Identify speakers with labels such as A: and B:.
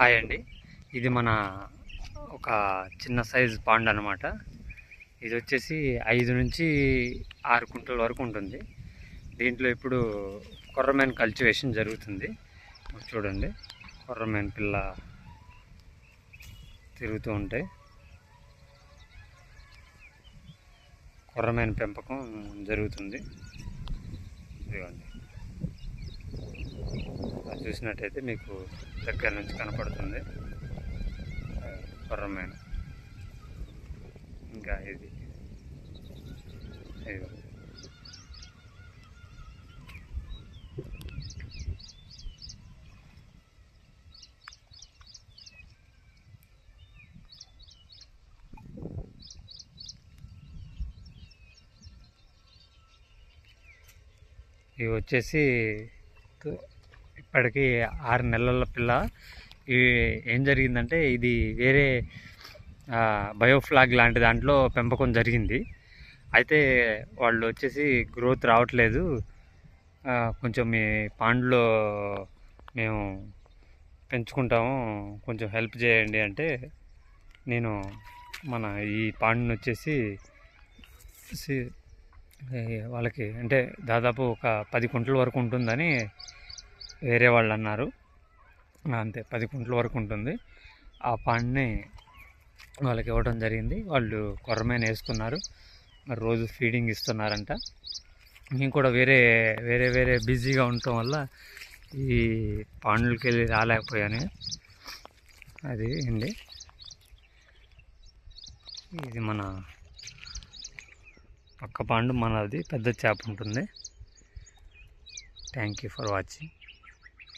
A: Hi అండి. ఇది మన ఒక చిన్న సైజ్ పాండ్ అనమాట ఇది వచ్చేసి ఐదు నుంచి ఆరు కుంటల వరకు ఉంటుంది. దీంట్లో ఇప్పుడు కొర్రమేన్ కల్టివేషన్ జరుగుతుంది. చూడండి కొర్రమేన్ పిల్ల తిరుగుతూ ఉంటాయి కొర్రమేన్ పెంపకం జరుగుతుంది. ఇదిగోండి. చూసినట్టయితే మీకు దగ్గర నుంచి కనపడుతుంది. కొర్రమేన ఇంకా ఇది. ఇదిగో. ఇవి వచ్చేసి ఇప్పటికి ఆరు నెలల పిల్ల. ఏం జరిగిందంటే ఇది వేరే బయోఫ్లాగ్ లాంటి దాంట్లో పెంపకం జరిగింది. అయితే వాళ్ళు వచ్చేసి గ్రోత్ రావట్లేదు. కొంచెం మీ పాండ్లో మేము పెంచుకుంటాము. కొంచెం హెల్ప్ చేయండి అంటే నేను మన ఈ పాండ్ని వచ్చేసి వాళ్ళకి అంటే దాదాపు ఒక పది కుంటల వరకు ఉంటుందని వేరే వాళ్ళు అన్నారు. అంతే పది కుంట్ల వరకు ఉంటుంది. ఆ పండుని వాళ్ళకి ఇవ్వడం జరిగింది. వాళ్ళు కొర్రమైన వేసుకున్నారు. మరి రోజు ఫీడింగ్ ఇస్తున్నారంట. నేను కూడా వేరే వేరే వేరే బిజీగా ఉండటం వల్ల ఈ పాండ్లకి వెళ్ళి రాలేకపోయాను. అది అండి ఇది మన పక్క పాండు మనది పెద్ద చేప ఉంటుంది. Thank you for watching